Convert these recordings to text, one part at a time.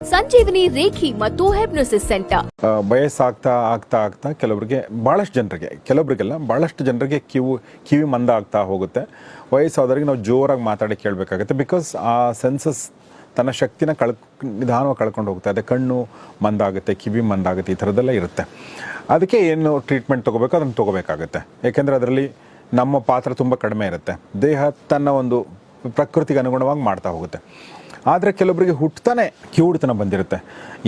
ಸಂಜೀವಿನಿ reiki ಮತ್ತು ಹೆಪ್ನೋಸಿಸ್ centre. ವಯಸ್ಸಾಗ್ತಾ ಆಗ್ತಾ ಆಗ್ತಾ ಕೆಲವರಿಗೆ ಭಾಳಷ್ಟು ಜನರಿಗೆ, ಕೆಲವರಿಗೆಲ್ಲ ಭಾಳಷ್ಟು ಜನರಿಗೆ ಕಿವು, ಕಿವಿ ಮಂದ ಆಗ್ತಾ ಹೋಗುತ್ತೆ. ವಯಸ್ಸಾದವರಿಗೆ ನಾವು ಜೋರಾಗಿ ಮಾತಾಡಿ ಕೇಳಬೇಕಾಗುತ್ತೆ. ಬಿಕಾಸ್ ಆ ಸೆನ್ಸಸ್ ತನ್ನ ಶಕ್ತಿನ ಕಳ್, ನಿಧಾನವಾಗಿ ಕಳ್ಕೊಂಡು ಹೋಗುತ್ತೆ. ಅದೇ ಕಣ್ಣು ಮಂದಾಗುತ್ತೆ ಕಿವಿ ಮಂದಾಗುತ್ತೆ ಈ ಥರದ್ದೆಲ್ಲ ಇರುತ್ತೆ. ಅದಕ್ಕೆ ಏನು ಟ್ರೀಟ್ಮೆಂಟ್ ತೊಗೋಬೇಕು ಅದನ್ನು ತೊಗೋಬೇಕಾಗುತ್ತೆ. ಏಕೆಂದರೆ ಅದರಲ್ಲಿ ನಮ್ಮ ಪಾತ್ರ ತುಂಬ ಕಡಿಮೆ ಇರುತ್ತೆ. ದೇಹ ತನ್ನ ಒಂದು ಪ್ರಕೃತಿಗೆ ಅನುಗುಣವಾಗಿ ಮಾಡ್ತಾ ಹೋಗುತ್ತೆ. ಆದರೆ ಕೆಲವೊಬ್ಬರಿಗೆ ಹುಟ್ಟತಾನೆ ಕಿವುಡ್ತನ ಬಂದಿರುತ್ತೆ.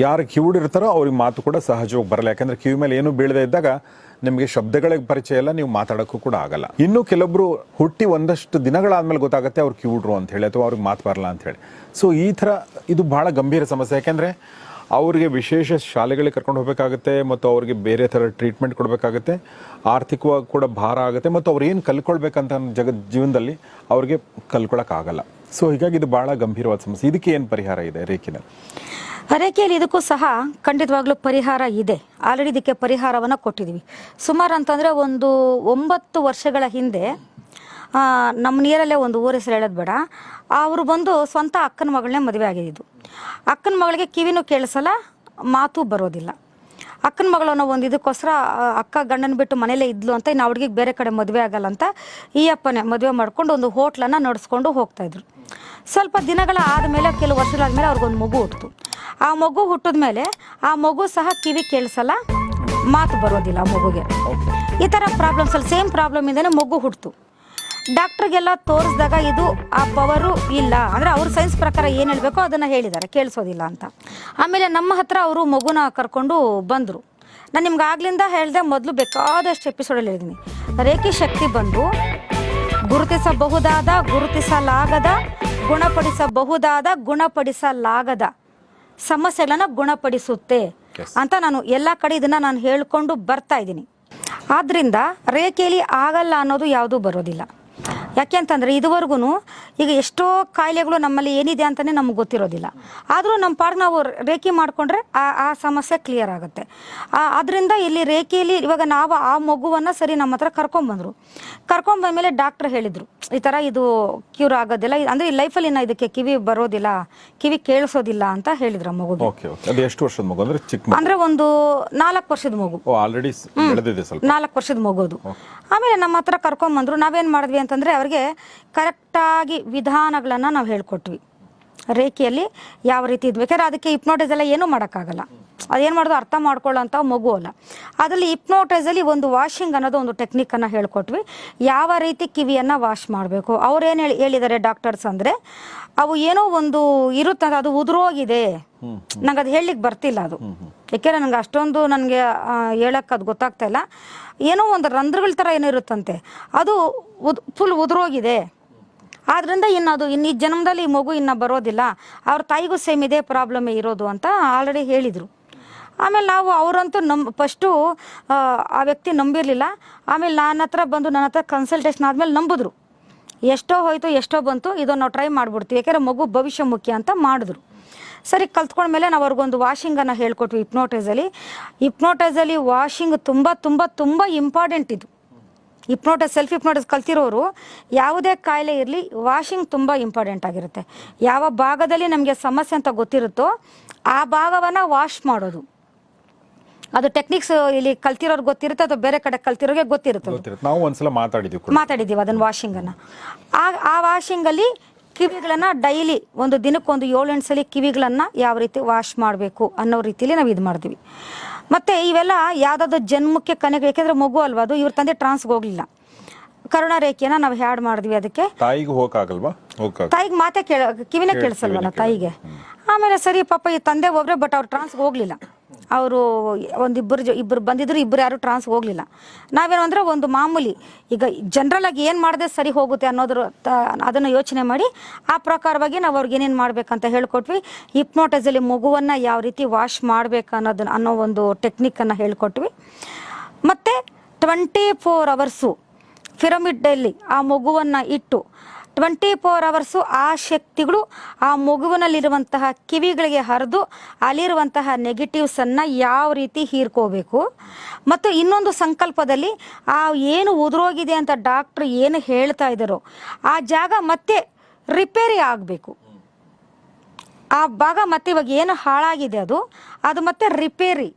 ಯಾರು ಕಿವುಡಿರ್ತಾರೋ ಅವ್ರಿಗೆ ಮಾತು ಕೂಡ ಸಹಜವಾಗಿ ಬರಲ್ಲ. ಯಾಕಂದ್ರೆ ಕಿವಿ ಮೇಲೆ ಏನು ಬೀಳದೇ ಇದ್ದಾಗ ನಿಮಗೆ ಶಬ್ದಗಳಿಗೆ ಪರಿಚಯ ಇಲ್ಲ, ನೀವು ಮಾತಾಡೋಕ್ಕೂ ಕೂಡ ಆಗಲ್ಲ. ಇನ್ನು ಕೆಲವೊಬ್ಬರು ಹುಟ್ಟಿ ಒಂದಷ್ಟು ದಿನಗಳಾದಮೇಲೆ ಗೊತ್ತಾಗುತ್ತೆ ಅವ್ರು ಕಿವುಡ್ರು ಅಂತ ಹೇಳಿ, ಅಥವಾ ಅವ್ರಿಗೆ ಮಾತು ಬರಲ್ಲ ಅಂತ ಹೇಳಿ. ಸೊ ಈ ಥರ ಇದು ಭಾಳ ಗಂಭೀರ ಸಮಸ್ಯೆ. ಯಾಕೆಂದರೆ ಅವರಿಗೆ ವಿಶೇಷ ಶಾಲೆಗಳಿಗೆ ಕರ್ಕೊಂಡು ಹೋಗಬೇಕಾಗುತ್ತೆ, ಮತ್ತು ಅವರಿಗೆ ಬೇರೆ ಥರ ಟ್ರೀಟ್ಮೆಂಟ್ ಕೊಡಬೇಕಾಗುತ್ತೆ, ಆರ್ಥಿಕವಾಗಿ ಕೂಡ ಭಾರ ಆಗುತ್ತೆ, ಮತ್ತು ಅವ್ರು ಏನು ಕಲ್ಕೊಳ್ಬೇಕಂತ ಜಗ ಜೀವನದಲ್ಲಿ ಅವ್ರಿಗೆ ಕಲ್ಕೊಳಕ್ಕಾಗಲ್ಲ ಸೊ ಹೀಗಾಗಿ ಇದು ಬಹಳ ಗಂಭೀರವಾದ ಸಮಸ್ಯೆ. ಇದಕ್ಕೆ ಏನು ಪರಿಹಾರ ಇದೆ ರೇಖಿನ ರೇಖೆಯಲ್ಲಿ ಇದಕ್ಕೂ ಸಹ ಖಂಡಿತವಾಗ್ಲೂ ಪರಿಹಾರ ಇದೆ. ಆಲ್ರೆಡಿ ಇದಕ್ಕೆ ಪರಿಹಾರವನ್ನು ಕೊಟ್ಟಿದ್ದೀವಿ ಸುಮಾರು ಅಂತಂದರೆ ಒಂದು ಒಂಬತ್ತು ವರ್ಷಗಳ ಹಿಂದೆ ನಮ್ಮ ನೀರಲ್ಲೇ ಒಂದು ಊರ ಹೆಸರು ಹೇಳೋದು ಬೇಡ. ಅವರು ಬಂದು ಸ್ವಂತ ಅಕ್ಕನ ಮಗಳನ್ನೇ ಮದುವೆ ಆಗಿದ್ದು. ಅಕ್ಕನ ಮಗಳಿಗೆ ಕಿವಿನೂ ಕೇಳಿಸಲ್ಲ, ಮಾತು ಬರೋದಿಲ್ಲ. ಅಕ್ಕನ ಮಗಳು ಅನ್ನೋ ಒಂದು ಇದಕ್ಕೋಸ್ಕರ ಅಕ್ಕ ಗಂಡನ ಬಿಟ್ಟು ಮನೇಲೇ ಇದ್ಲು ಅಂತ ಇನ್ನು ಹುಡುಗಿಗೆ ಬೇರೆ ಕಡೆ ಮದುವೆ ಆಗಲ್ಲ ಅಂತ ಈ ಅಪ್ಪನೇ ಮದುವೆ ಮಾಡ್ಕೊಂಡು ಒಂದು ಹೋಟ್ಲನ್ನು ನಡೆಸ್ಕೊಂಡು ಹೋಗ್ತಾ ಇದ್ರು. ಸ್ವಲ್ಪ ದಿನಗಳ ಆದಮೇಲೆ ಕೆಲವು ವರ್ಷಗಳಾದಮೇಲೆ ಅವ್ರಿಗೊಂದು ಮಗು ಹುಟ್ಟಿತು ಆ ಮಗು ಹುಟ್ಟಿದ ಮೇಲೆ ಆ ಮಗು ಸಹ ಕಿವಿ ಕೇಳಿಸಲ್ಲ ಮಾತು ಬರೋದಿಲ್ಲ ಆ ಮಗುಗೆ. ಈ ಥರ ಪ್ರಾಬ್ಲಮ್ಸ್ ಅಲ್ಲಿ ಸೇಮ್ ಪ್ರಾಬ್ಲಮ್ ಇಂದನೇ ಮಗು ಹುಟ್ಟಿತು ಡಾಕ್ಟ್ರಿಗೆಲ್ಲ ತೋರಿಸಿದಾಗ ಇದು ಆ ಪವರು ಇಲ್ಲ. ಅಂದರೆ ಅವ್ರ ಸೈನ್ಸ್ ಪ್ರಕಾರ ಏನು ಹೇಳಬೇಕೋ ಅದನ್ನು ಹೇಳಿದ್ದಾರೆ ಕೇಳಿಸೋದಿಲ್ಲ ಅಂತ. ಆಮೇಲೆ ನಮ್ಮ ಹತ್ರ ಅವರು ಮಗುನ ಕರ್ಕೊಂಡು ಬಂದರು. ನಾನು ನಿಮ್ಗೆ ಆಗ್ಲಿಂದ ಹೇಳಿದೆ ಮೊದಲು ಬೇಕಾದಷ್ಟು ಎಪಿಸೋಡಲ್ಲಿ ಹೇಳಿದ್ದೀನಿ ರೇಖೆ ಶಕ್ತಿ ಬಂದು ಗುರುತಿಸಬಹುದಾದ ಗುರುತಿಸಲಾಗದ ಗುಣಪಡಿಸಬಹುದಾದ ಗುಣಪಡಿಸಲಾಗದ ಸಮಸ್ಯೆಗಳನ್ನು ಗುಣಪಡಿಸುತ್ತೆ ಅಂತ ನಾನು ಎಲ್ಲ ಕಡೆ ಇದನ್ನು ನಾನು ಹೇಳಿಕೊಂಡು ಬರ್ತಾ ಇದ್ದೀನಿ. ಆದ್ದರಿಂದ ರೇಖೆಯಲ್ಲಿ ಆಗಲ್ಲ ಅನ್ನೋದು ಯಾವುದೂ ಬರೋದಿಲ್ಲ. ಯಾಕೆಂತಂದ್ರೆ ಇದುವರೆಗೂ ಈಗ ಎಷ್ಟೋ ಕಾಯಿಲೆಗಳು ನಮ್ಮಲ್ಲಿ ಏನಿದೆ ಅಂತಲೇ ನಮ್ಗೆ ಗೊತ್ತಿರೋದಿಲ್ಲ. ಆದರೂ ನಮ್ಮ ಪಾಡ್ಗೆ ನಾವು ರೇಖೆ ಮಾಡಿಕೊಂಡ್ರೆ ಆ ಆ ಸಮಸ್ಯೆ ಕ್ಲಿಯರ್ ಆಗುತ್ತೆ. ಅದರಿಂದ ಇಲ್ಲಿ ರೇಖೆಯಲ್ಲಿ ಇವಾಗ ನಾವು ಆ ಮಗುವನ್ನು ಸರಿ ನಮ್ಮ ಹತ್ರ ಕರ್ಕೊಂಬಂದರು. ಮೇಲೆ ಡಾಕ್ಟ್ರ್ ಹೇಳಿದರು ಈ ಥರ ಇದು ಕ್ಯೂರ್ ಆಗೋದಿಲ್ಲ ಅಂದರೆ ಈ ಲೈಫಲ್ಲಿ ನಾ ಇದಕ್ಕೆ ಕಿವಿ ಬರೋದಿಲ್ಲ ಕಿವಿ ಕೇಳಿಸೋದಿಲ್ಲ ಅಂತ ಹೇಳಿದ್ರು ಮಗುಗೆ. ಅದು ಎಷ್ಟು ವರ್ಷದ ಮಗು? ಅಂದ್ರೆ ಚಿಕ್ಕ ಮಗು? ಅಂದರೆ ಒಂದು ನಾಲ್ಕು ವರ್ಷದ ಮಗು. ಆಲ್ರೆಡಿ ನಾಲ್ಕು ವರ್ಷದ ಮಗೋದು ಆಮೇಲೆ ನಮ್ಮ ಹತ್ರ ಕರ್ಕೊಂಬಂದ್ರು. ನಾವೇನು ಮಾಡಿದ್ವಿ ಅಂತಂದರೆ ಅವ್ರಿಗೆ ಕರೆಕ್ಟಾಗಿ ವಿಧಾನಗಳನ್ನು ನಾವು ಹೇಳ್ಕೊಟ್ವಿ. ರೇಖೆಯಲ್ಲಿ ಯಾವ ರೀತಿ ಇದ್ವಿ ಯಾಕಂದ್ರೆ ಅದಕ್ಕೆ ಹಿಪ್ನೋಟೈಸ್ ಎಲ್ಲ ಏನೂ ಮಾಡೋಕ್ಕಾಗಲ್ಲ. ಅದೇನು ಮಾಡೋದು? ಅರ್ಥ ಮಾಡ್ಕೊಳ್ಳೋಂಥ ಮಗು ಅಲ್ಲ. ಅದರಲ್ಲಿ ಹಿಪ್ನೋಟೈಸಲ್ಲಿ ಒಂದು ವಾಷಿಂಗ್ ಅನ್ನೋದು ಒಂದು ಟೆಕ್ನಿಕ್ಕನ್ನು ಹೇಳ್ಕೊಟ್ವಿ. ಯಾವ ರೀತಿ ಕಿವಿಯನ್ನು ವಾಶ್ ಮಾಡಬೇಕು? ಅವ್ರೇನು ಹೇಳಿ ಹೇಳಿದ್ದಾರೆ ಡಾಕ್ಟರ್ಸ್ ಅಂದರೆ ಅವು ಏನೋ ಒಂದು ಇರುತ್ತೆ ಅದು ಉದುರೋಗಿದೆ. ನಂಗೆ ಅದು ಹೇಳಲಿಕ್ಕೆ ಬರ್ತಿಲ್ಲ ಅದು. ಯಾಕೆಂದ್ರೆ ನನಗೆ ಅಷ್ಟೊಂದು ನನಗೆ ಹೇಳಕ್ಕೆ ಅದು ಗೊತ್ತಾಗ್ತಾ ಇಲ್ಲ. ಏನೋ ಒಂದು ರಂಧ್ರಗಳ ಥರ ಏನೋ ಇರುತ್ತಂತೆ. ಅದು ಉದ್ ಫುಲ್ ಉದುರೋಗಿದೆ. ಆದ್ರಿಂದ ಇನ್ನದು ಅದು ಇನ್ನು ಈ ಜನ್ಮದಲ್ಲಿ ಈ ಮಗು ಇನ್ನು ಬರೋದಿಲ್ಲ. ಅವ್ರ ತಾಯಿಗೂ ಸೇಮ್ ಇದೇ ಪ್ರಾಬ್ಲಮ್ ಇರೋದು ಅಂತ ಆಲ್ರೆಡಿ ಹೇಳಿದರು. ಆಮೇಲೆ ನಾವು ಅವರಂತೂ ನಮ್ ಫಸ್ಟು ಆ ವ್ಯಕ್ತಿ ನಂಬಿರಲಿಲ್ಲ. ಆಮೇಲೆ ನನ್ನ ಹತ್ರ ಬಂದು ನನ್ನ ಹತ್ರ ಕನ್ಸಲ್ಟೇಷನ್ ಆದಮೇಲೆ ನಂಬಿದ್ರು. ಎಷ್ಟೋ ಹೋಯ್ತು, ಎಷ್ಟೋ ಬಂತು, ಇದನ್ನು ನಾವು ಟ್ರೈ ಮಾಡಿಬಿಡ್ತೀವಿ. ಯಾಕೆಂದರೆ ಮಗು ಭವಿಷ್ಯ ಮುಖ್ಯ ಅಂತ ಮಾಡಿದ್ರು. ಸರಿ ಕಲ್ತ್ಕೊಂಡ್ಮೇಲೆ ನಾವು ಅವ್ರಿಗೊಂದು ವಾಷಿಂಗನ್ನು ಹೇಳ್ಕೊಟ್ವಿ ಇಪ್ನೋಟೈಸಲ್ಲಿ ಇಪ್ನೋಟೈಸಲ್ಲಿ ವಾಷಿಂಗ್ ತುಂಬ ತುಂಬ ತುಂಬ ಇಂಪಾರ್ಟೆಂಟ್ ಇದು. ಹಿಪ್ನೋಟೈಸ್ ಸೆಲ್ಫ್ ಇಪ್ನೋಟೈಸ್ ಕಲ್ತಿರೋರು ಯಾವುದೇ ಕಾಯಿಲೆ ಇರಲಿ ವಾಷಿಂಗ್ ತುಂಬ ಇಂಪಾರ್ಟೆಂಟ್ ಆಗಿರುತ್ತೆ. ಯಾವ ಭಾಗದಲ್ಲಿ ನಮಗೆ ಸಮಸ್ಯೆ ಅಂತ ಗೊತ್ತಿರುತ್ತೋ ಆ ಭಾಗವನ್ನು ವಾಶ್ ಮಾಡೋದು. ಅದು ಟೆಕ್ನಿಕ್ಸ್ ಇಲ್ಲಿ ಕಲ್ತಿರೋರು ಗೊತ್ತಿರುತ್ತೆ ಅಥವಾ ಬೇರೆ ಕಡೆ ಕಲ್ತಿರೋರಿಗೆ ಗೊತ್ತಿರುತ್ತೆ. ಗೊತ್ತಿರುತ್ತೆ. ನಾವು ಒಂದ್ಸಲ ಮಾತಾಡಿದೀವಿ ಕೂಡ. ಮಾತಾಡಿದ್ದೀವಿ ಅದನ್ನ ಅನ್ನ. ಆ ಆ ವಾಷಿಂಗಲ್ಲಿ ಕಿವಿಗಳನ್ನ ಡೈಲಿ ಒಂದು ದಿನಕ್ಕೆ ದಿನಕ್ಕೊಂದು ಏಳೆಂಟು ಸಲ ಕಿವಿಗಳನ್ನ ಯಾವ ರೀತಿ ವಾಶ್ ಮಾಡಬೇಕು ಅನ್ನೋ ರೀತಿಯಲ್ಲಿ ನಾವು ಇದು ಮಾಡ್ತೀವಿ. ಮತ್ತೆ ಇವೆಲ್ಲ ಯಾವ್ದಾದ್ರು ಜನ್ಮಕ್ಕೆ ಕನೆಗೆ ಯಾಕೆಂದ್ರೆ ಮಗು ಅಲ್ವಾ ಅದು ಇವ್ರ ತಂದೆ ಟ್ರಾನ್ಸ್ಗೆ ಹೋಗ್ಲಿಲ್ಲ. ಕರುಣಾ ರೇಖೆಯನ್ನ ನಾವು ಹ್ಯಾಡ್ ಮಾಡಿದ್ವಿ ಅದಕ್ಕೆ. ತಾಯಿಗೆ ಹೋಗಕ್ಕಾಗಲ್ವಾ ಹೋಗಕ್ಕಾಗ ತಾಯಿಗೆ ಮಾತೆ ಕೇಳ ಕಿವಿನೇ ಕೇಳಿಸಲ್ವಲ್ಲ ತಾಯಿಗೆ. ಆಮೇಲೆ ಸರಿ ಪಾಪ ಈ ತಂದೆ ಒಬ್ರೆ ಬಟ್ ಅವ್ರು ಟ್ರಾನ್ಸ್ಗೆ ಹೋಗಲಿಲ್ಲ. ಅವರು ಒಂದಿಬ್ಬರು ಜೊ ಇಬ್ಬರು ಬಂದಿದ್ರು, ಇಬ್ಬರು ಯಾರು ಟ್ರಾನ್ಸ್ ಹೋಗಲಿಲ್ಲ. ನಾವೇನು ಅಂದರೆ ಒಂದು ಮಾಮೂಲಿ, ಈಗ ಜನರಲ್ ಆಗಿ ಏನು ಮಾಡಿದೆ ಸರಿ ಹೋಗುತ್ತೆ ಅನ್ನೋದ್ರ ತ- ಅದನ್ನು ಯೋಚನೆ ಮಾಡಿ, ಆ ಪ್ರಕಾರವಾಗಿ ನಾವು ಅವ್ರಿಗೆ ಏನೇನು ಮಾಡಬೇಕಂತ ಹೇಳ್ಕೊಟ್ವಿ. ಹಿಪ್ನೋಟೈಸಲ್ಲಿ ಮಗುವನ್ನು ಯಾವ ರೀತಿ ವಾಶ್ ಮಾಡಬೇಕು ಅನ್ನೋದನ್ನ ಅನ್ನೋ ಒಂದು ಟೆಕ್ನಿಕ್ಕನ್ನು ಹೇಳ್ಕೊಟ್ವಿ. ಮತ್ತು ಟ್ವೆಂಟಿ ಫೋರ್ ಅವರ್ಸು ಪಿರಮಿಡ್ಡಲ್ಲಿ ಆ ಮಗುವನ್ನು ಇಟ್ಟು ಟ್ವೆಂಟಿ ಫೋರ್ ಅವರ್ಸು ಆ ಶಕ್ತಿಗಳು ಆ ಮಗುವಿನಲ್ಲಿರುವಂತಹ ಕಿವಿಗಳಿಗೆ ಹರಿದು ಅಲ್ಲಿರುವಂತಹ ನೆಗೆಟಿವ್ಸನ್ನು ಯಾವ ರೀತಿ ಹೀರ್ಕೋಬೇಕು? ಮತ್ತು ಇನ್ನೊಂದು ಸಂಕಲ್ಪದಲ್ಲಿ ಆ ಏನು ಉದುರೋಗಿದೆ ಅಂತ ಡಾಕ್ಟ್ರ್ ಏನು ಹೇಳ್ತಾ ಇದ್ದಾರೋ ಆ ಜಾಗ ಮತ್ತೆ ರಿಪೇರಿ ಆಗಬೇಕು. ಆ ಭಾಗ ಮತ್ತೆ ಇವಾಗ ಏನು ಹಾಳಾಗಿದೆ ಅದು ಅದು ಮತ್ತೆ ರಿಪೇರಿ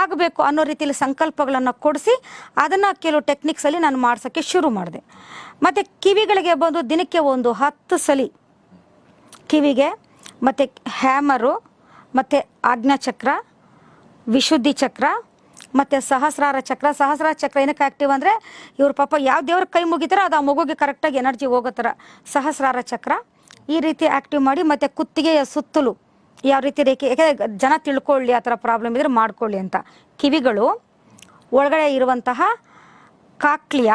ಆಗಬೇಕು ಅನ್ನೋ ರೀತಿಯಲ್ಲಿ ಸಂಕಲ್ಪಗಳನ್ನು ಕೊಡಿಸಿ ಅದನ್ನು ಕೆಲವು ಟೆಕ್ನಿಕ್ಸಲ್ಲಿ ನಾನು ಮಾಡ್ಸೋಕ್ಕೆ ಶುರು ಮಾಡಿದೆ. ಮತ್ತು ಕಿವಿಗಳಿಗೆ ಬಂದು ದಿನಕ್ಕೆ ಒಂದು ಹತ್ತು ಸಲಿ ಕಿವಿಗೆ, ಮತ್ತು ಹ್ಯಾಮರು, ಮತ್ತು ಆಜ್ಞಾಚಕ್ರ, ವಿಶುದ್ಧಿ ಚಕ್ರ, ಮತ್ತು ಸಹಸ್ರಾರ ಚಕ್ರ. ಸಹಸ್ರಾರ ಚಕ್ರ ಏನಕ್ಕೆ ಆಕ್ಟಿವ್ ಅಂದರೆ ಇವ್ರ ಪಾಪ ಯಾವ ದೇವ್ರ ಕೈ ಮುಗಿತಾರೋ ಅದು ಆ ಮಗುಗೆ ಕರೆಕ್ಟಾಗಿ ಎನರ್ಜಿ ಹೋಗೋ ಥರ ಸಹಸ್ರಾರ ಚಕ್ರ ಈ ರೀತಿ ಆ್ಯಕ್ಟಿವ್ ಮಾಡಿ ಮತ್ತು ಕುತ್ತಿಗೆಯ ಸುತ್ತಲೂ ಯಾವ ರೀತಿ ರೇಖೆ ಯಾಕೆಂದರೆ ಜನ ತಿಳ್ಕೊಳ್ಳಿ ಆ ಥರ ಪ್ರಾಬ್ಲಮ್ ಇದ್ರೆ ಮಾಡ್ಕೊಳ್ಳಿ ಅಂತ. ಕಿವಿಗಳು ಒಳಗಡೆ ಇರುವಂತಹ ಕಾಕ್ಲಿಯ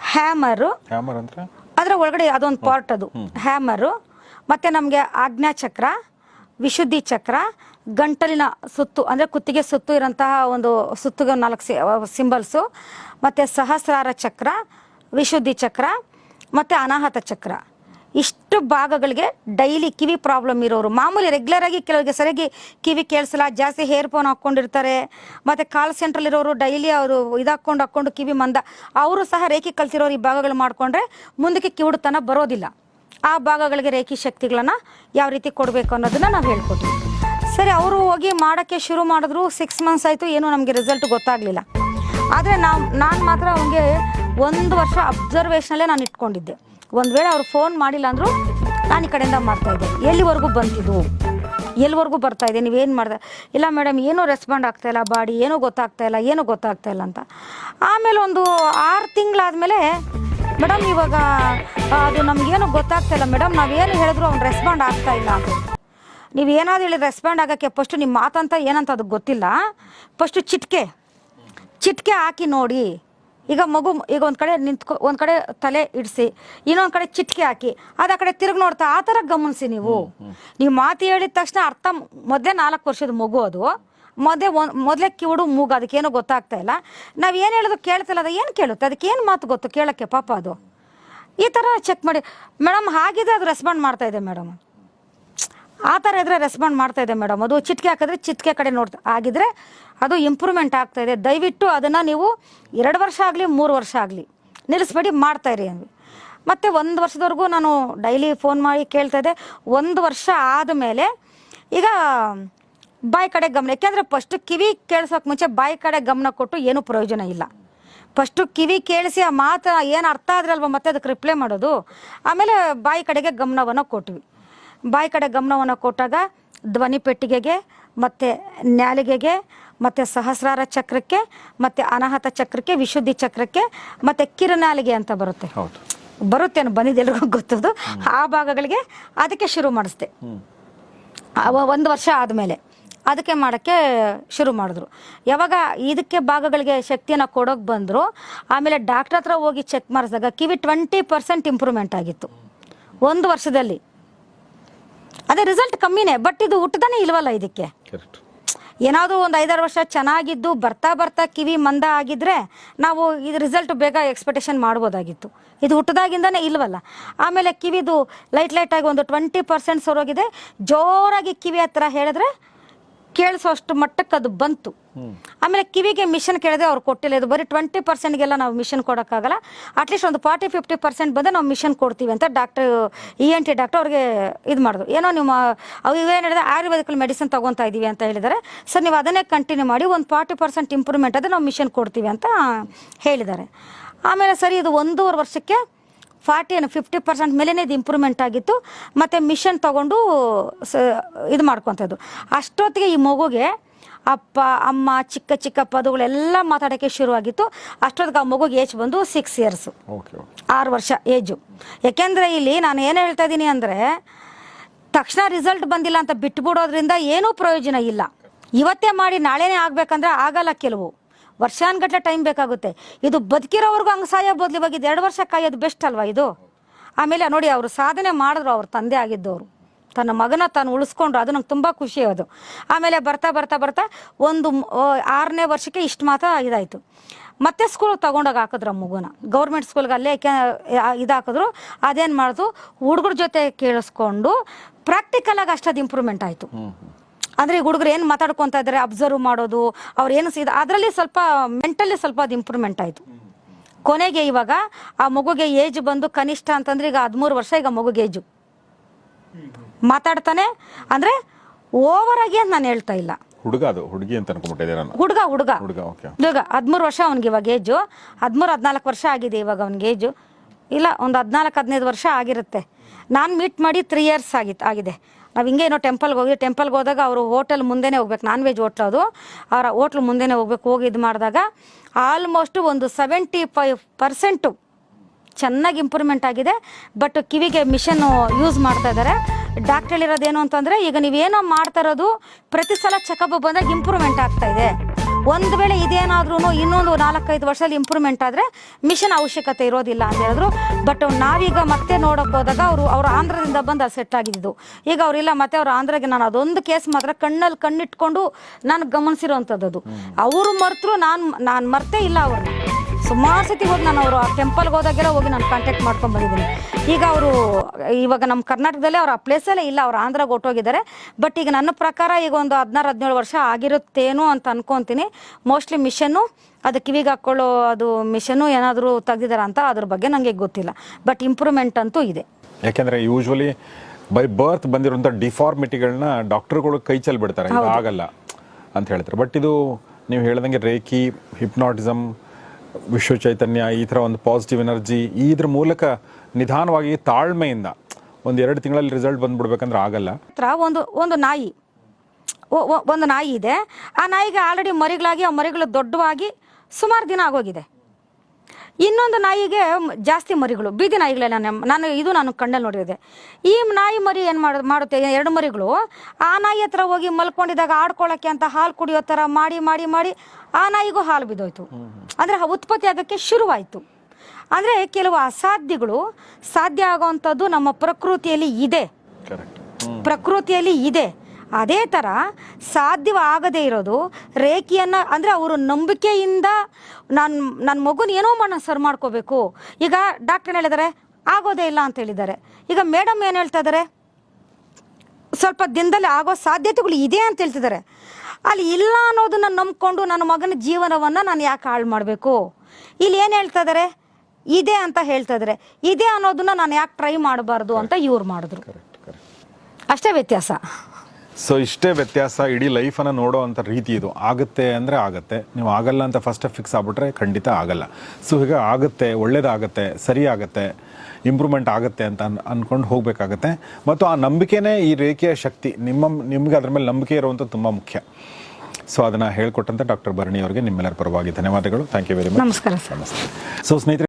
ಹ್ಯಾಮರು. ಹ್ಯಾಮರ್ ಅಂದ್ರೆ ಅದರ ಒಳಗಡೆ ಅದೊಂದು ಪಾರ್ಟ್ ಅದು. ಹ್ಯಾಮರು. ಮತ್ತೆ ನಮಗೆ ಆಜ್ಞಾ ಚಕ್ರ ವಿಶುದ್ಧಿ ಚಕ್ರ ಗಂಟಲಿನ ಸುತ್ತು ಅಂದರೆ ಕುತ್ತಿಗೆ ಸುತ್ತು ಇರೋಂತಹ ಒಂದು ಸುತ್ತಿಗೆ ನಾಲ್ಕು ಸಿಂಬಲ್ಸು ಮತ್ತು ಸಹಸ್ರಾರ ಚಕ್ರ ವಿಶುದ್ಧಿ ಚಕ್ರ ಮತ್ತು ಅನಾಹತ ಚಕ್ರ. ಇಷ್ಟು ಭಾಗಗಳಿಗೆ ಡೈಲಿ ಕಿವಿ ಪ್ರಾಬ್ಲಮ್ ಇರೋರು. ಮಾಮೂಲಿ ರೆಗ್ಯುಲರ್ ಆಗಿ ಕೆಲವರಿಗೆ ಸರಿಯಾಗಿ ಕಿವಿ ಕೇಳಿಸಲ್ಲ, ಜಾಸ್ತಿ ಹೇರ್ ಫೋನ್ ಹಾಕ್ಕೊಂಡಿರ್ತಾರೆ. ಮತ್ತು ಕಾಲ್ ಸೆಂಟ್ರಲ್ ಇರೋರು ಡೈಲಿ ಅವರು ಇದಾಕೊಂಡು ಹಾಕ್ಕೊಂಡು ಕಿವಿ ಮಂದ, ಅವರು ಸಹ ರೇಖೆ ಕಲ್ತಿರೋರು ಈ ಭಾಗಗಳು ಮಾಡಿಕೊಂಡ್ರೆ ಮುಂದಕ್ಕೆ ಕಿವುಡುತನ ಬರೋದಿಲ್ಲ. ಆ ಭಾಗಗಳಿಗೆ ರೇಖಿ ಶಕ್ತಿಗಳನ್ನು ಯಾವ ರೀತಿ ಕೊಡಬೇಕು ಅನ್ನೋದನ್ನ ನಾವು ಹೇಳ್ಕೊಟ್ವಿ. ಸರಿ, ಅವರು ಹೋಗಿ ಮಾಡೋಕ್ಕೆ ಶುರು ಮಾಡಿದ್ರು ಸಿಕ್ಸ್ ಮಂತ್ಸ್ ಆಯಿತು, ಏನೂ ನಮಗೆ ರಿಸಲ್ಟ್ ಗೊತ್ತಾಗಲಿಲ್ಲ. ಆದರೆ ನಾವು, ನಾನು ಮಾತ್ರ ಅವನಿಗೆ ಒಂದು ವರ್ಷ ಅಬ್ಸರ್ವೇಷನಲ್ಲೇ ನಾನು ಇಟ್ಕೊಂಡಿದ್ದೆ. ಒಂದು ವೇಳೆ ಅವ್ರು ಫೋನ್ ಮಾಡಿಲ್ಲ ಅಂದರೂ ನಾನು ಈ ಕಡೆಯಿಂದ ಮಾಡ್ತಾಯಿದ್ದೆ ಎಲ್ಲಿವರೆಗೂ ಬಂತಿದ್ದು ಎಲ್ಲಿವರೆಗೂ ಬರ್ತಾ ಇದೆ ನೀವೇನು ಮಾಡಿದೆ? ಇಲ್ಲ ಮೇಡಮ್ ಏನೂ ರೆಸ್ಪಾಂಡ್ ಆಗ್ತಾ ಇಲ್ಲ. ಬಾಡಿ ಏನೂ ಗೊತ್ತಾಗ್ತಾ ಇಲ್ಲ, ಏನೂ ಗೊತ್ತಾಗ್ತಾ ಇಲ್ಲ ಅಂತ. ಆಮೇಲೆ ಒಂದು ಆರು ತಿಂಗಳಾದಮೇಲೆ ಮೇಡಮ್ ಇವಾಗ ಅದು ನಮಗೇನು ಗೊತ್ತಾಗ್ತಾ ಇಲ್ಲ. ಮೇಡಮ್ ನಾವೇನು ಹೇಳಿದ್ರು ಅವ್ನು ರೆಸ್ಪಾಂಡ್ ಆಗ್ತಾ ಇಲ್ಲ. ನೀವು ಏನಾದ್ರು ಹೇಳಿ ರೆಸ್ಪಾಂಡ್ ಆಗೋಕ್ಕೆ ಫಸ್ಟು ನಿಮ್ಮ ಮಾತಂತ ಏನಂತ ಅದಕ್ಕೆ ಗೊತ್ತಿಲ್ಲ. ಫಸ್ಟು ಚಿಟ್ಕೆ. ಚಿಟ್ಕೆ ಹಾಕಿ ನೋಡಿ. ಈಗ ಮಗು ಈಗ ಒಂದು ಕಡೆ ನಿಂತ್ಕೊ ಒಂದು ಕಡೆ ತಲೆ ಇಡಿಸಿ ಇನ್ನೊಂದು ಕಡೆ ಚಿಟ್ಕೆ ಹಾಕಿ ಅದು ಆ ಕಡೆ ತಿರುಗಿ ನೋಡ್ತಾ ಆ ಥರ ಗಮನಿಸಿ ನೀವು. ನೀವು ಮಾತು ಹೇಳಿದ ತಕ್ಷಣ ಅರ್ಥ ಮೊದಲೇ ನಾಲ್ಕು ವರ್ಷದ ಮಗು ಅದು ಮೊದಲೇ ಒಂದು ಮೊದಲೇ ಕಿವುಡು ಮೂಗು ಅದಕ್ಕೇನು ಗೊತ್ತಾಗ್ತಾ ಇಲ್ಲ. ನಾವು ಏನು ಹೇಳೋದು ಕೇಳ್ತಿಲ್ಲ ಅದು ಏನು ಕೇಳುತ್ತೆ? ಅದಕ್ಕೆ ಏನು ಮಾತು ಗೊತ್ತು ಕೇಳೋಕ್ಕೆ ಪಾಪ ಅದು? ಈ ಥರ ಚೆಕ್ ಮಾಡಿ. ಮೇಡಮ್ ಹಾಗಿದೆ ಅದು ರೆಸ್ಪಾಂಡ್ ಮಾಡ್ತಾ ಇದೆ ಮೇಡಮ್. ಆ ಥರ ಇದ್ರೆ ರೆಸ್ಪಾಂಡ್ ಮಾಡ್ತಾ ಇದೆ ಮೇಡಮ್ ಅದು ಚಿಟ್ಕೆ ಹಾಕಿದ್ರೆ ಚಿಟ್ಕೆ ಕಡೆ ನೋಡ್ತಾ ಆಗಿದ್ರೆ ಅದು ಇಂಪ್ರೂವ್ಮೆಂಟ್ ಆಗ್ತಾ ಇದೆ. ದಯವಿಟ್ಟು ಅದನ್ನು ನೀವು ಎರಡು ವರ್ಷ ಆಗಲಿ, ಮೂರು ವರ್ಷ ಆಗಲಿ ನಿಲ್ಲಿಸ್ಬೇಡಿ, ಮಾಡ್ತಾ ಇರಿ ಅಂದ್ವಿ. ಮತ್ತು ಒಂದು ವರ್ಷದವರೆಗೂ ನಾನು ಡೈಲಿ ಫೋನ್ ಮಾಡಿ ಕೇಳ್ತಾ ಇದ್ದೆ. ಒಂದು ವರ್ಷ ಆದಮೇಲೆ ಈಗ ಬಾಯಿ ಕಡೆ ಗಮನ ಯಾಕೆಂದರೆ ಫಸ್ಟ್ ಕಿವಿ ಕೇಳಿಸೋಕೆ ಮುಂಚೆ ಬಾಯಿ ಕಡೆ ಗಮನ ಕೊಟ್ಟು ಏನೂ ಪ್ರಯೋಜನ ಇಲ್ಲ. ಫಸ್ಟು ಕಿವಿ ಕೇಳಿಸಿ ಆ ಮಾತು ಏನು ಅರ್ಥ ಆದ್ರಲ್ವ ಮತ್ತೆ ಅದಕ್ಕೆ ರಿಪ್ಲೈ ಮಾಡೋದು. ಆಮೇಲೆ ಬಾಯಿ ಕಡೆಗೆ ಗಮನವನ್ನು ಕೊಟ್ವಿ. ಬಾಯಿ ಕಡೆ ಗಮನವನ್ನು ಕೊಟ್ಟಾಗ ಧ್ವನಿ ಪೆಟ್ಟಿಗೆಗೆ ಮತ್ತು ನ್ಯಾಲಿಗೆಗೆ ಮತ್ತು ಸಹಸ್ರಾರ ಚಕ್ರಕ್ಕೆ ಮತ್ತು ಅನಾಹತ ಚಕ್ರಕ್ಕೆ ವಿಶುದ್ಧಿ ಚಕ್ರಕ್ಕೆ ಮತ್ತು ಕಿರುನಾಲಿಗೆ ಅಂತ ಬರುತ್ತೆ. ಬರುತ್ತೆ ಅನ್ನೋ ಬಂದಿದ್ದು ಎಲ್ರಿಗೂ ಗೊತ್ತದು. ಆ ಭಾಗಗಳಿಗೆ ಅದಕ್ಕೆ ಶುರು ಮಾಡಿಸ್ದೆ. ಒಂದು ವರ್ಷ ಆದಮೇಲೆ ಅದಕ್ಕೆ ಮಾಡೋಕ್ಕೆ ಶುರು ಮಾಡಿದ್ರು. ಯಾವಾಗ ಇದಕ್ಕೆ ಭಾಗಗಳಿಗೆ ಶಕ್ತಿಯನ್ನು ಕೊಡೋಕೆ ಬಂದರು ಆಮೇಲೆ ಡಾಕ್ಟ್ರ್ ಹತ್ರ ಹೋಗಿ ಚೆಕ್ ಮಾಡಿಸಿದಾಗ ಕಿವಿ ಟ್ವೆಂಟಿ ಪರ್ಸೆಂಟ್ ಇಂಪ್ರೂವ್ಮೆಂಟ್ ಆಗಿತ್ತು. ಒಂದು ವರ್ಷದಲ್ಲಿ. ಅದೇ ರಿಸಲ್ಟ್ ಕಮ್ಮಿನೇ ಬಟ್ ಇದು ಹುಟ್ಟದಾನೆ ಇಲ್ವಲ್ಲ ಇದಕ್ಕೆ? ಏನಾದರೂ ಒಂದು ಐದಾರು ವರ್ಷ ಚೆನ್ನಾಗಿದ್ದು ಬರ್ತಾ ಬರ್ತಾ ಕಿವಿ ಮಂದ ಆಗಿದ್ರೆ ನಾವು ಇದು ರಿಸಲ್ಟ್ ಬೇಗ ಎಕ್ಸ್ಪೆಕ್ಟೇಷನ್ ಮಾಡ್ಬೋದಾಗಿತ್ತು. ಇದು ಹುಟ್ಟದಾಗಿಂದನೇ ಇಲ್ವಲ್ಲ? ಆಮೇಲೆ ಕಿವಿದು ಲೈಟ್ ಲೈಟಾಗಿ ಒಂದು ಟ್ವೆಂಟಿ ಪರ್ಸೆಂಟ್ ಸೊರೋಗಿದೆ. ಜೋರಾಗಿ ಕಿವಿ ಹತ್ರ ಹೇಳಿದ್ರೆ ಕೇಳಿಸೋಷ್ಟು ಮಟ್ಟಕ್ಕೆ ಅದು ಬಂತು. ಆಮೇಲೆ ಕಿವಿಗೆ ಮಿಷನ್ ಕೇಳಿದ್ರೆ ಅವ್ರು ಕೊಟ್ಟಿಲ್ಲ. ಇದು ಬರೀ ಟ್ವೆಂಟಿ ಪರ್ಸೆಂಟ್ಗೆಲ್ಲ ನಾವು ಮಿಷನ್ ಕೊಡೋಕ್ಕಾಗಲ್ಲ. ಅಟ್ಲೀಸ್ಟ್ ಒಂದು ಫಾರ್ಟಿ ಫಿಫ್ಟಿ ಪರ್ಸೆಂಟ್ ಬಂದರೆ ನಾವು ಮಿಷನ್ ಕೊಡ್ತೀವಿ ಅಂತ doctor E N T doctor ಅವ್ರಿಗೆ ಇದು ಮಾಡಿದ್ರು. ಏನೋ ನಿಮ್ಮ ಅವು ಇವೇನು ಹೇಳಿದ್ರೆ ಆಯುರ್ವೇದಿಕಲ್ ಮೆಡಿಸಿನ್ ತೊಗೊತಾ ಇದ್ದೀವಿ ಅಂತ ಹೇಳಿದ್ದಾರೆ. ಸರ್, ನೀವು ಅದನ್ನೇ ಕಂಟಿನ್ಯೂ ಮಾಡಿ ಒಂದು ಫಾರ್ಟಿ ಪರ್ಸೆಂಟ್ ಇಂಪ್ರೂವ್ಮೆಂಟ್ ಆದರೆ ನಾವು ಮಿಷನ್ ಕೊಡ್ತೀವಿ ಅಂತ ಹೇಳಿದ್ದಾರೆ. ಆಮೇಲೆ ಸರಿ, ಇದು ಒಂದೂವರೆ ವರ್ಷಕ್ಕೆ ಫಾರ್ಟಿ ಏನು ಫಿಫ್ಟಿ ಪರ್ಸೆಂಟ್ ಮೇಲೇ ಇದು ಇಂಪ್ರೂವ್ಮೆಂಟ್ ಆಗಿತ್ತು. ಮತ್ತು ಮಿಷನ್ ತೊಗೊಂಡು ಸ ಇದು ಮಾಡ್ಕೊತದ್ದು. ಅಷ್ಟೊತ್ತಿಗೆ ಈ ಮಗುಗೆ ಅಪ್ಪ ಅಮ್ಮ ಚಿಕ್ಕ ಚಿಕ್ಕ ಪದಗಳೆಲ್ಲ ಮಾತಾಡೋಕ್ಕೆ ಶುರುವಾಗಿತ್ತು. ಅಷ್ಟೊತ್ತಿಗೆ ಆ ಮಗುಗೆ ಏಜ್ ಬಂದು ಸಿಕ್ಸ್ ಇಯರ್ಸು ಆರು ವರ್ಷ ಏಜು ಯಾಕೆಂದರೆ ಇಲ್ಲಿ ನಾನು ಏನು ಹೇಳ್ತಾ ಇದ್ದೀನಿ ಅಂದರೆ ತಕ್ಷಣ ರಿಸಲ್ಟ್ ಬಂದಿಲ್ಲ ಅಂತ ಬಿಟ್ಬಿಡೋದ್ರಿಂದ ಏನೂ ಪ್ರಯೋಜನ ಇಲ್ಲ. ಇವತ್ತೇ ಮಾಡಿ ನಾಳೆನೇ ಆಗಬೇಕಂದ್ರೆ ಆಗಲ್ಲ ಕೆಲವು. ವರ್ಷಾನ್ಗಟ್ಲೆ ಟೈಮ್ ಬೇಕಾಗುತ್ತೆ. ಇದು ಬದುಕಿರೋವರೆಗೂ ಹಂಗೆ ಸಾಯೋ ಬದಲು ಇವಾಗ ಎರಡು ವರ್ಷ ಕಾಯೋದು ಬೆಸ್ಟ್ ಅಲ್ವಾ ಇದು? ಆಮೇಲೆ ನೋಡಿ ಅವರು ಸಾಧನೆ ಮಾಡಿದ್ರು ಅವ್ರ ತಂದೆ ಆಗಿದ್ದವರು. ತನ್ನ ಮಗನ ತಾನು ಉಳಿಸ್ಕೊಂಡ್ರು, ಅದು ನಂಗೆ ತುಂಬ ಖುಷಿ ಅದು. ಆಮೇಲೆ ಬರ್ತಾ ಬರ್ತಾ ಬರ್ತಾ ಒಂದು ಆರನೇ ವರ್ಷಕ್ಕೆ ಇಷ್ಟು ಮಾತ್ರ ಇದಾಯಿತು. ಮತ್ತೆ ಸ್ಕೂಲ್ಗೆ ತಗೊಂಡೋಗಿ ಹಾಕಿದ್ರು ಆ ಮಗುನ. ಗೌರ್ಮೆಂಟ್ ಸ್ಕೂಲ್ಗೆ ಅಲ್ಲೇ ಕೆ ಇದಾಕಿದ್ರು. ಅದೇನು ಮಾಡಿದ್ರು ಹುಡುಗರ ಜೊತೆ ಕೇಳಿಸ್ಕೊಂಡು ಪ್ರಾಕ್ಟಿಕಲಾಗಿ ಅಷ್ಟದು ಇಂಪ್ರೂವ್ಮೆಂಟ್ ಆಯಿತು. ಅಂದರೆ ಈಗ ಹುಡುಗರು ಏನು ಮಾತಾಡ್ಕೊಂತ ಇದ್ದಾರೆ ಅಬ್ಸರ್ವ್ ಮಾಡೋದು ಅವ್ರು ಏನು ಅದರಲ್ಲಿ ಸ್ವಲ್ಪ ಮೆಂಟಲಿ ಸ್ವಲ್ಪ ಅದು ಇಂಪ್ರೂವ್ಮೆಂಟ್ ಆಯ್ತು. ಕೊನೆಗೆ ಇವಾಗ ಆ ಮಗುಗೆ ಏಜ್ ಬಂದು ಕನಿಷ್ಠ ಅಂತಂದ್ರೆ ಈಗ ಹದಿಮೂರು ವರ್ಷ ಈಗ ಮಗುಗೆ ಏಜು ಮಾತಾಡ್ತಾನೆ ಅಂದ್ರೆ ಓವರ್ ಆಗಿ ಅಂತ ನಾನು ಹೇಳ್ತಾ ಇಲ್ಲ. ಹುಡುಗ ಅದು ಹುಡುಗಿ ಅಂತ ನಾನು. ಹುಡುಗ ಹುಡುಗ. ಹುಡುಗ ಹದಿಮೂರು ವರ್ಷ ಅವ್ನಿಗೆ ಇವಾಗ ಏಜು ಹದಿಮೂರು ಹದಿನಾಲ್ಕು ವರ್ಷ ಆಗಿದೆ ಇವಾಗ ಅವ್ನಿಗೆ ಏಜು ಇಲ್ಲ ಒಂದು ಹದಿನಾಲ್ಕು ಹದಿನೈದು ವರ್ಷ ಆಗಿರುತ್ತೆ. ನಾನು ಮೀಟ್ ಮಾಡಿ ತ್ರೀ ಇಯರ್ಸ್ ಆಗಿತ್ತು ಆಗಿದೆ. ನಾವು ಹಿಂಗೆ ಏನೋ ಟೆಂಪಲ್ಗೆ ಹೋಗಿ ಟೆಂಪಲ್ಗೆ ಹೋದಾಗ ಅವರು ಹೋಟೆಲ್ ಮುಂದೆನೇ ಹೋಗ್ಬೇಕು ನಾನ್ ವೆಜ್ ಹೋಟ್ಲ್ ಅದು. ಅವರ ಹೋಟ್ಲ್ ಮುಂದೆನೇ ಹೋಗ್ಬೇಕು, ಹೋಗಿ ಇದು ಮಾಡಿದಾಗ ಆಲ್ಮೋಸ್ಟ್ ಒಂದು ಸೆವೆಂಟಿ ಫೈವ್ ಪರ್ಸೆಂಟು ಚೆನ್ನಾಗಿ ಇಂಪ್ರೂವ್ಮೆಂಟ್ ಆಗಿದೆ. ಬಟ್ ಕಿವಿಗೆ ಮಿಷನ್ ಯೂಸ್ ಮಾಡ್ತಾ ಇದ್ದಾರೆ ಡಾಕ್ಟರ್ ಹೇಳಿರೋದೇನು ಅಂತಂದರೆ, ಈಗ ನೀವೇನೋ ಮಾಡ್ತಾ ಇರೋದು, ಪ್ರತಿ ಸಲ ಚೆಕಪ್ ಬಂದಾಗ ಇಂಪ್ರೂವ್ಮೆಂಟ್ ಆಗ್ತಾ ಇದೆ. ಒಂದು ವೇಳೆ ಇದೇನಾದ್ರೂ ಇನ್ನೊಂದು ನಾಲ್ಕೈದು ವರ್ಷದಲ್ಲಿ ಇಂಪ್ರೂವ್ಮೆಂಟ್ ಆದರೆ ಮಿಷನ್ ಅವಶ್ಯಕತೆ ಇರೋದಿಲ್ಲ ಅಂತ ಹೇಳಿದ್ರು. ಬಟ್ ನಾವೀಗ ಮತ್ತೆ ನೋಡೋಕೆ ಹೋದಾಗ ಅವರು ಅವ್ರು ಆಂಧ್ರದಿಂದ ಬಂದು ಅದು ಸೆಟ್ ಆಗಿದ್ದು. ಈಗ ಅವರಿಲ್ಲ ಮತ್ತೆ ಅವ್ರು ಆಂಧ್ರಗೆ ನಾನು ಅದೊಂದು ಕೇಸ್ ಮಾತ್ರ ಕಣ್ಣಲ್ಲಿ ಕಣ್ಣಿಟ್ಕೊಂಡು ನಾನು ಗಮನಿಸಿರೋವಂಥದ್ದು ಅದು ಅವರು ಮರೆತರು ನಾನು ನಾನು ಮರ್ತೇ ಇಲ್ಲ ಅವ್ರನ್ನ. ಸುಮಾರು ಸತಿ ಹೋಗಿ ನಾನು ಅವರು ಆ ಟೆಂಪಲ್ಗೆ ಹೋದಾಗೆಲ್ಲ ಹೋಗಿ ನಾನು ಕಾಂಟ್ಯಾಕ್ಟ್ ಮಾಡ್ಕೊಂಡು ಬಂದಿದ್ದೀನಿ. ಈಗ ಅವರು ಇವಾಗ ನಮ್ಮ ಕರ್ನಾಟಕದಲ್ಲೇ ಅವ್ರು ಆ ಪ್ಲೇಸಲ್ಲೇ ಇಲ್ಲ ಅವ್ರು ಆಂಧ್ರಗೆ ಹೊಟ್ಟೋಗಿದ್ದಾರೆ ಬಟ್ ಈಗ ನನ್ನ ಪ್ರಕಾರ ಈಗ ಒಂದು ಹದಿನಾರು ಹದಿನೇಳು ವರ್ಷ ಆಗಿರುತ್ತೇನೋ ಅಂತ ಅನ್ಕೊತೀನಿ. ಮೋಸ್ಟ್ಲಿ ಮಿಷನ್ನು ಅದು ಕಿವಿಗೆ ಹಾಕ್ಕೊಳ್ಳೋ ಅದು ಮಿಷನ್ನು ಏನಾದರೂ ತೆಗ್ದಿದಾರ ಅಂತ ಅದ್ರ ಬಗ್ಗೆ ನನಗೆ ಗೊತ್ತಿಲ್ಲ. ಬಟ್ ಇಂಪ್ರೂವ್ಮೆಂಟ್ ಅಂತೂ ಇದೆ. ಯಾಕೆಂದರೆ ಯೂಶ್ವಲಿ ಬೈ ಬರ್ತ್ ಬಂದಿರುವಂಥ ಡಿಫಾರ್ಮಿಟಿಗಳನ್ನ ಡಾಕ್ಟರ್ಗಳು ಕೈ ಚೆಲ್ಲಿ ಬಿಡ್ತಾರೆ ಆಗಲ್ಲ ಅಂತ ಹೇಳ್ತಾರೆ. ಬಟ್ ಇದು ನೀವು ಹೇಳ್ದಂಗೆ ರೇಖಿ ಹಿಪ್ನಾಟಿಸಮ್ ವಿಶ್ವ ಚೈತನ್ಯ ಈ ಥರ ಒಂದು ಪಾಸಿಟಿವ್ ಎನರ್ಜಿ ಇದ್ರ ಮೂಲಕ ನಿಧಾನವಾಗಿ ತಾಳ್ಮೆಯಿಂದ ಒಂದು ಎರಡು ತಿಂಗಳಲ್ಲಿ ರಿಸಲ್ಟ್ ಬಂದ್ಬಿಡ್ಬೇಕಂದ್ರೆ ಆಗಲ್ಲ. ಒಂದು ಒಂದು ನಾಯಿ. ಒಂದು ನಾಯಿ ಇದೆ. ಆ ನಾಯಿಗೆ ಆಲ್ರೆಡಿ ಮರಿಗಳಾಗಿ, ಆ ಮರಿಗಳು ದೊಡ್ಡವಾಗಿ ಸುಮಾರು ದಿನ ಆಗೋಗಿದೆ. ಇನ್ನೊಂದು ನಾಯಿಗೆ ಜಾಸ್ತಿ ಮರಿಗಳು ಬೀದಿ ನಾಯಿಗಳೆಲ್ಲ ನಾನು ನಾನು ಇದು ನಾನು ಕಣ್ಣಲ್ಲಿ ನೋಡಿದೆ ಈ ನಾಯಿ ಮರಿ ಏನು ಮಾಡ ಮಾಡುತ್ತೆ ಎರಡು ಮರಿಗಳು ಆ ನಾಯಿ ಹತ್ರ ಹೋಗಿ ಮಲ್ಕೊಂಡಿದ್ದಾಗ ಆಡ್ಕೊಳ್ಳೋಕ್ಕೆ ಅಂತ ಹಾಲು ಕುಡಿಯೋ ಥರ ಮಾಡಿ ಮಾಡಿ ಮಾಡಿ ಆ ನಾಯಿಗೂ ಹಾಲು ಬಿದ್ದೋಯ್ತು. ಅಂದರೆ ಉತ್ಪತ್ತಿ ಆಗೋಕ್ಕೆ ಶುರುವಾಯಿತು. ಅಂದರೆ ಕೆಲವು ಅಸಾಧ್ಯಗಳು ಸಾಧ್ಯ ಆಗೋವಂಥದ್ದು ನಮ್ಮ ಪ್ರಕೃತಿಯಲ್ಲಿ ಇದೆ. ಪ್ರಕೃತಿಯಲ್ಲಿ ಇದೆ. ಅದೇ ಥರ ಸಾಧ್ಯವಾಗದೇ ಇರೋದು ರೇಖೆಯನ್ನು ಅಂದರೆ ಅವರು ನಂಬಿಕೆಯಿಂದ ನನ್ನ ನನ್ನ ಮಗುನ ಏನೋ ಮಾಡೋಣ ಸರ್ ಮಾಡ್ಕೋಬೇಕು. ಈಗ ಡಾಕ್ಟ್ರ್ ಹೇಳಿದ್ದಾರೆ ಆಗೋದೇ ಇಲ್ಲ ಅಂತ ಹೇಳಿದ್ದಾರೆ. ಈಗ ಮೇಡಮ್ ಏನು ಹೇಳ್ತಾ ಇದ್ದಾರೆ ಸ್ವಲ್ಪ ದಿನದಲ್ಲಿ ಆಗೋ ಸಾಧ್ಯತೆಗಳು ಇದೆ ಅಂತ ಹೇಳ್ತಿದ್ದಾರೆ. ಅಲ್ಲಿ ಇಲ್ಲ ಅನ್ನೋದನ್ನ ನಂಬ್ಕೊಂಡು ನನ್ನ ಮಗನ ಜೀವನವನ್ನು ನಾನು ಯಾಕೆ ಹಾಳು ಮಾಡಬೇಕು? ಇಲ್ಲಿ ಏನು ಹೇಳ್ತಾ ಇದ್ದಾರೆ ಇದೆ ಅಂತ ಹೇಳ್ತಾ ಇದ್ದಾರೆ ಇದೆ ಅನ್ನೋದನ್ನ ನಾನು ಯಾಕೆ ಟ್ರೈ ಮಾಡಬಾರ್ದು ಅಂತ ಇವ್ರು ಮಾಡಿದ್ರು. ಅಷ್ಟೇ ವ್ಯತ್ಯಾಸ. ಸೊ ಇಷ್ಟೇ ವ್ಯತ್ಯಾಸ ಇಡೀ ಲೈಫನ್ನು ನೋಡೋ ಅಂಥ ರೀತಿ ಇದು. ಆಗುತ್ತೆ ಅಂದರೆ ಆಗುತ್ತೆ. ನೀವು ಆಗಲ್ಲ ಅಂತ ಫಸ್ಟ್ ಫಿಕ್ಸ್ ಆಗ್ಬಿಟ್ರೆ ಖಂಡಿತ ಆಗಲ್ಲ. ಸೊ ಈಗ ಆಗುತ್ತೆ ಒಳ್ಳೇದಾಗತ್ತೆ ಸರಿ ಆಗುತ್ತೆ ಇಂಪ್ರೂವ್ಮೆಂಟ್ ಆಗುತ್ತೆ ಅಂತ ಅನ್ ಅಂದ್ಕೊಂಡು ಹೋಗಬೇಕಾಗತ್ತೆ. ಮತ್ತು ಆ ನಂಬಿಕೆನೇ ಈ ರೇಖೆಯ ಶಕ್ತಿ. ನಿಮ್ಮ ನಿಮಗೆ ಅದ್ರ ಮೇಲೆ ನಂಬಿಕೆ ಇರುವಂಥ ತುಂಬ ಮುಖ್ಯ. ಸೊ ಅದನ್ನು ಹೇಳ್ಕೊಟ್ಟಂಥ ಡಾಕ್ಟರ್ ಭರಣಿ ಅವರಿಗೆ ನಿಮ್ಮೆಲ್ಲರ ಪರವಾಗಿ ಧನ್ಯವಾದಗಳು. ಥ್ಯಾಂಕ್ ಯು ವೆರಿ ಮಚ್ ನಮಸ್ಕಾರ ನಮಸ್ತೆ. ಸೊ ಸ್ನೇಹಿತರೆ